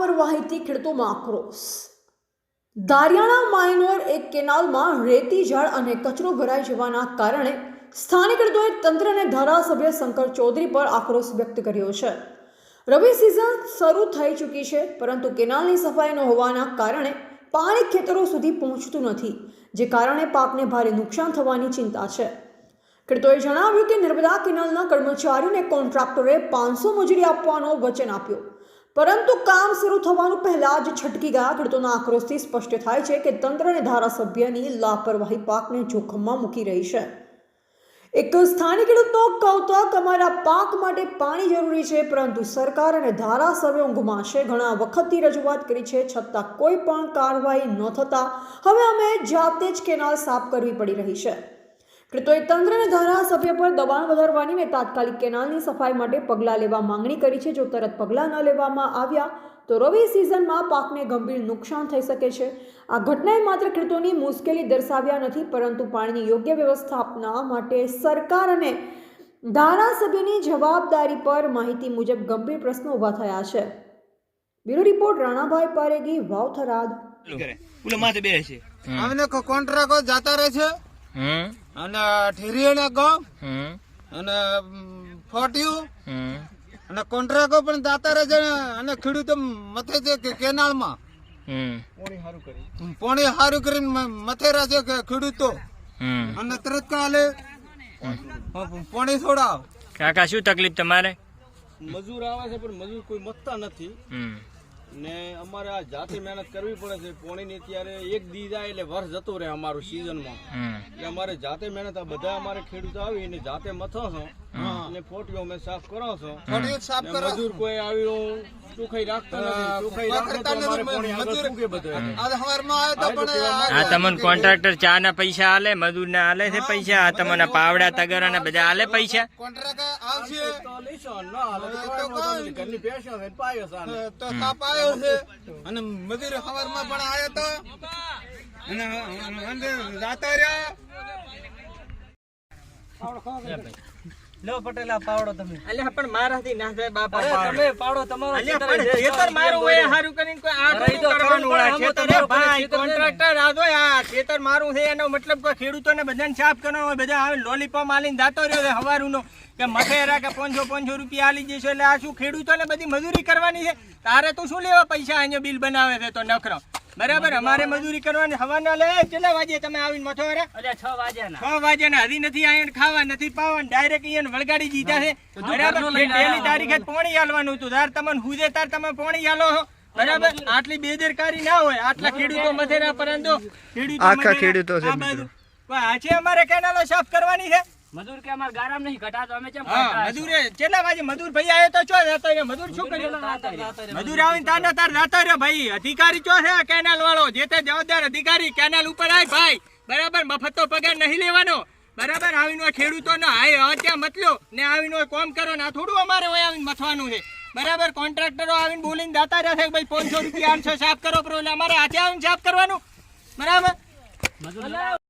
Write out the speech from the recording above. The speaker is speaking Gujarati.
આક્રોશ દારિયાણા માઇનોર એક કેનાલમાં રેતી જળ અને કચરો ભરાઈ જવાના કારણે સ્થાનિક લોકોએ તંત્ર ધારાસભ્ય શંકર ચૌધરી પર આક્રોશ વ્યક્ત કર્યો છે. રવિ સિઝન શરૂ થઈ ચૂકી છે, પરંતુ કેનાલની સફાઈ ન હોવાના કારણે પાણી ખેતરો સુધી પહોંચતું નથી, જે કારણે પાકને ભારે નુકસાન થવાની ચિંતા છે. ખેડૂતોએ જણાવ્યું કે નર્મદા કેનાલના કર્મચારીઓને કોન્ટ્રાક્ટરે પાંચસો મજૂરી આપવાનો વચન આપ્યો. પરંતુ કામ શરૂ થવાનું પહેલાં જ છટકી ગયા. ખેડૂતોના આક્રોશથી સ્પષ્ટ થાય છે કે તંત્ર અને ધારાસભ્યની લાપરવાહી પાકને જોખમમાં મૂકી રહી છે. એક સ્થાનિક ખેડૂતનો કૌતક, અમારા પાક માટે પાણી જરૂરી છે, પરંતુ સરકાર અને ધારાસભ્યો ઊંઘમાં ઘણા વખતથી રજૂઆત કરી છે, છતાં કોઈ પણ કાર્યવાહી ન થતાં હવે અમે જાતે જ કેનાલ સાફ કરવી પડી રહી છે. ખેડૂતોએ તંત્ર અને ધારાસભ્ય પર દબાણ વધારવાની અને તાત્કાલિક કેનાલની સફાઈ માટે પગલાં લેવા માંગણી કરી છે. જો તરત પગલાં ન લેવામાં આવ્યા તો રવિ સિઝનમાં પાકને ગંભીર નુકસાન થઈ શકે છે. આ ઘટનાએ માત્ર ખેડૂતોની મુશ્કેલી દર્શાવ્યા નથી પરંતુ પાણીની યોગ્ય વ્યવસ્થાપના માટે સરકાર અને ધારાસભ્યની જવાબદારી પર માહિતી મુજબ ગંભીર પ્રશ્નો ઊભા થયા છે. Bureau report Ranabhai Paregi Vavtharad. અમને કોન્ટ્રાક્ટ જાતા રહે છે? અને ઠેરીઓના ગામ અને ફોટિયું અને કોન્ટ્રાકો પણ દાતા રહે છે અને ખેડૂતો મથે છે કે કેનાળમાં હમ. પોણી સારું કરીને મથે રહે છે કે ખેડૂતો. અને તરત કાલે પોણી છોડાવ. કાકા શું તકલીફ તમારે? મજૂર આવે છે પણ મજૂર કોઈ મતતા નથી. હમ. ને અમારે આ જાતે મહેનત કરવી પડે છે. પોણીની અત્યારે એક દી જાય એટલે વર્ષ જતો રહે અમારું સિઝનમાં માં. એટલે અમારે જાતે મહેનત આ બધા અમારે ખેડૂતો આવી અને જાતે મથો છો. અને ફોટીઓ અમે સાફ કરો છો. ફોટીઓ સાફ કરો. મજૂર કોઈ આવ્યું ચોખાઈ રાખતો નથી. ચોખાઈ રાખે તો અમારે પોણી મજૂર- કે બધું. આજ સવારમાં આવ્યો તો પણ આ તમને કોન્ટ્રાક્ટર ચા ના પૈસા આલે મજૂર ના આલે છે પૈસા. આ તમને પાવડા તગરા ના બધા આલે પૈસા. કોન્ટ્રાક્ટર આવશે. તો લેશો ન આલે તો. ઘરની ભેંસો છે પાયો સાને તો સાપ આવ્યો છે. અને મજૂર સવારમાં પણ આવ્યો તો. અને અંદર જાતા રહ્યા અલ્યા પણ મારાથી ના થાય બાપા. તમે પાવડો તમારો અલ્યા પણ ખેતર મારું હોય હારું કરીને કોઈ આ તો કરવાનું હોય. ખેતર ભાઈ, કોન્ટ્રાક્ટર આ જો આ ખેતર મારું છે એનો મતલબ કોઈ ખેડૂતોને બધાને સાફ કરવાનો હોય બધા આવે લોલીપોપ આલીને જાતો રહ્યો છે હવારુનો કે મથેરા કે પાંચસો પાંચસો રૂપિયા આલી જશો એટલે આ શું ખેડૂતોને બધી મજૂરી કરવાની છે? તારે તું શું લેવા પૈસા અહીંયા બિલ બનાવે છે તો નખરો. બરાબર અમારે મજૂરી કરવાની હવાના લે. કેટલા વાગે તમે આવીને મથોરા અલ્યા છ વાગ્યાના. છ વાગ્યા હજી નથી આયન ખાવા નથી પાવા ડાયરેક્ટ અહીંયા વળગાડી દીધા છે. બરાબર પહેલી તારીખે પોણી આલવાનું હતું. તાર તમને હુજે તાર તમે પોણી આલો છો બરાબર આટલી બેદરકારી ના હોય. આટલા ખેડૂતો મથેરા પરંતુ ખેડૂતો આખા ખેડૂતો છે આજે અમારે કેનાલો સાફ કરવાની છે? મજૂર કે અમાર ગારામ નહીં ઘટાતો અમે કેમ હા? મજૂરે કેટલા વાગે મજૂર ભાઈ આવ્યો તો ચો જતો રહ્યો મજૂર શું કર્યું? રાતે રાતે મજૂર આવીને તાર તાર જતો રે ભાઈ. અધિકારી ચો છે કેનાલ વાળો? જે તે જવાબદાર અધિકારી કેનાલ ઉપર આય ભાઈ. બરાબર મફત તો પગાર નહીં લેવાનો. બરાબર આવીને ખેડૂતો ને હાય અત્યા મતલો? ને આવીને કોમ કરો ને આ થોડું અમારે હોય આવીને મથવાનું છે. બરાબર કોન્ટ્રાક્ટરો આવીને બોલીને દાતા રહે છે ભાઈ પાંચસો રૂપિયા આઠસો સાફ કરો એટલે અમારે આજે આવીને સાફ કરવાનું. બરાબર?